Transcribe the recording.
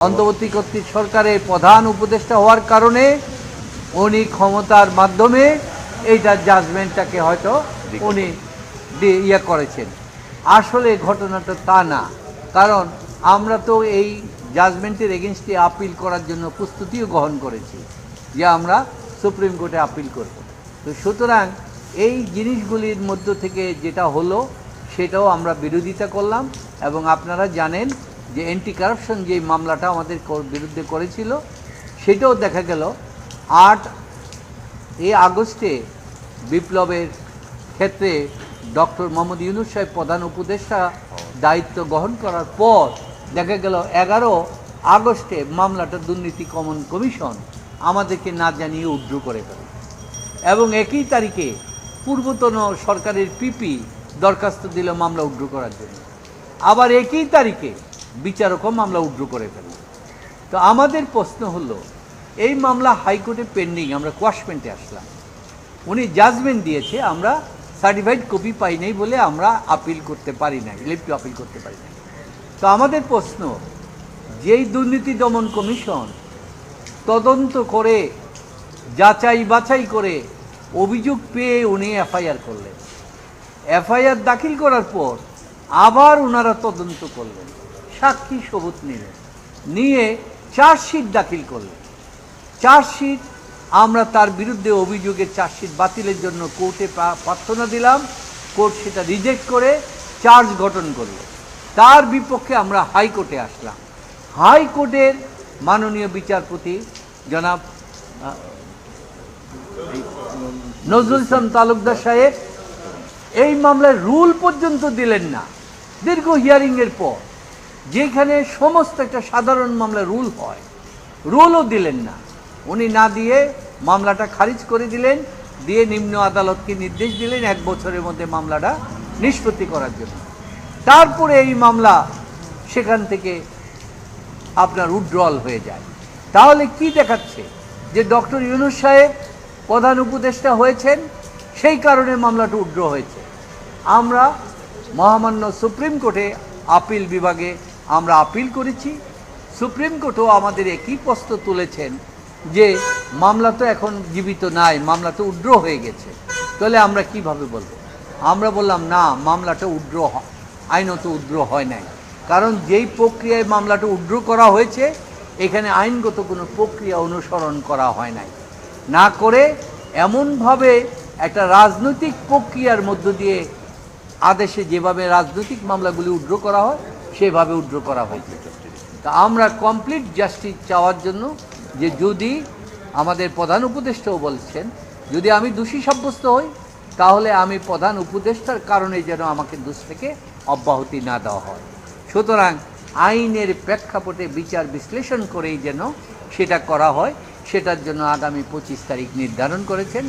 অন্তর্বর্তী কর্তৃক সরকারের প্রধান উপদেষ্টা হওয়ার কারণে উনি ক্ষমতার মাধ্যমে এইটার জাজমেন্টটাকে হয়তো উনি ইয়ে করেছেন। আসলে ঘটনাটা তা না। কারণ আমরা তো এই জাজমেন্টের এগেনস্টে আপিল করার জন্য প্রস্তুতিও গ্রহণ করেছি যে আমরা সুপ্রিম কোর্টে আপিল করব। তো সুতরাং এই জিনিসগুলির মধ্য থেকে যেটা হলো সেটাও আমরা বিরোধিতা করলাম এবং আপনারা জানেন যে অ্যান্টি কারাপশন যে মামলাটা আমাদের বিরুদ্ধে করেছিল, সেটাও দেখা গেল। আট এই আগস্টে বিপ্লবের ক্ষেত্রে ডক্টর মোহাম্মদ ইউনুস সাহেব প্রধান উপদেষ্টা দায়িত্ব গ্রহণ করার পর দেখা গেল এগারো আগস্টে মামলাটা দুর্নীতি কমন কমিশন আমাদেরকে না জানিয়ে উদ্র করে ফেলে। এবং একই তারিখে পূর্বতন সরকারের পিপি দরখাস্ত দিল মামলা উড্র করার জন্য। আবার একই তারিখে বিচারকও মামলা উড্র করে ফেলল তো আমাদের প্রশ্ন হলো, এই মামলা হাইকোর্টে পেন্ডিং আমরা কোয়াশমেন্টে আসলাম। উনি জাজমেন্ট দিয়েছে, আমরা সার্টিফাইড কপি পাই নাই বলে আমরা আপিল করতে পারি না লিভ আপিল করতে পারি না তো আমাদের প্রশ্ন, যেই দুর্নীতি দমন কমিশন তদন্ত করে, যাচাই বাছাই করে অভিযোগ পেয়ে উনি এফআইআর করলেন। এফআইআর দাখিল করার পর আবার ওনারা তদন্ত করলেন। সাক্ষী সবুত নিলেন নিয়ে চার্জশিট দাখিল করলেন চার্জশিট, আমরা তার বিরুদ্ধে অভিযোগের চার্জশিট বাতিলের জন্য কোর্টে প্রার্থনা দিলাম। কোর্ট সেটা রিজেক্ট করে চার্জ গঠন করল। তার বিপক্ষে আমরা হাইকোর্টে আসলাম। হাইকোর্টের মাননীয় বিচারপতি জনাব নজরুল ইসলাম তালুকদার সাহেব, এই মামলার রুল পর্যন্ত দিলেন না। দীর্ঘ হিয়ারিংয়ের পর যেখানে সমস্ত একটা সাধারণ মামলা রুল হয়, রুলও দিলেন না। উনি না দিয়ে মামলাটা খারিজ করে দিলেন, দিয়ে নিম্ন আদালতকে নির্দেশ দিলেন এক বছরের মধ্যে মামলাটা নিষ্পত্তি করার জন্য। তারপরে এই মামলা সেখান থেকে আপনার উড্রল হয়ে যায়। তাহলে কি দেখাচ্ছে যে ডক্টর ইউনুস সাহেব প্রধান উপদেষ্টা হয়েছেন, সেই কারণে মামলাটা উড্র হয়েছে। আমরা মহামান্য সুপ্রিম কোর্টে আপিল বিভাগে আমরা আপিল করেছি। সুপ্রিম কোর্টও আমাদের একই প্রশ্ন তুলেছেন যে, মামলা তো এখন জীবিত নাই, মামলা তো উড্র হয়ে গেছে। তাহলে আমরা কীভাবে বলব? আমরা বললাম, না, মামলাটা উড্র আইনত উড্র হয় নাই। কারণ যেই প্রক্রিয়ায় মামলাটা উড্র করা হয়েছে, এখানে আইনগত কোনো প্রক্রিয়া অনুসরণ করা হয় নাই। না করে এমনভাবে একটা রাজনৈতিক প্রক্রিয়ার মধ্য দিয়ে আদেশে যেভাবে রাজনৈতিক মামলাগুলি উড্র করা হয় সেভাবে উড্র করা হয়েছে। তা আমরা কমপ্লিট জাস্টিস চাওয়ার জন্য যে যদি আমাদের প্রধান উপদেষ্টাও বলছেন, যদি আমি দোষী সাব্যস্ত হই, তাহলে আমি প্রধান উপদেষ্টার কারণে যেন আমাকে দোষ থেকে অব্যাহতি না দেওয়া হয়। সুতরাং আইনের প্রেক্ষাপটে বিচার বিশ্লেষণ করেই যেন সেটা করা হয়, সেটার জন্য আগামী পঁচিশ তারিখ নির্ধারণ করেছেন।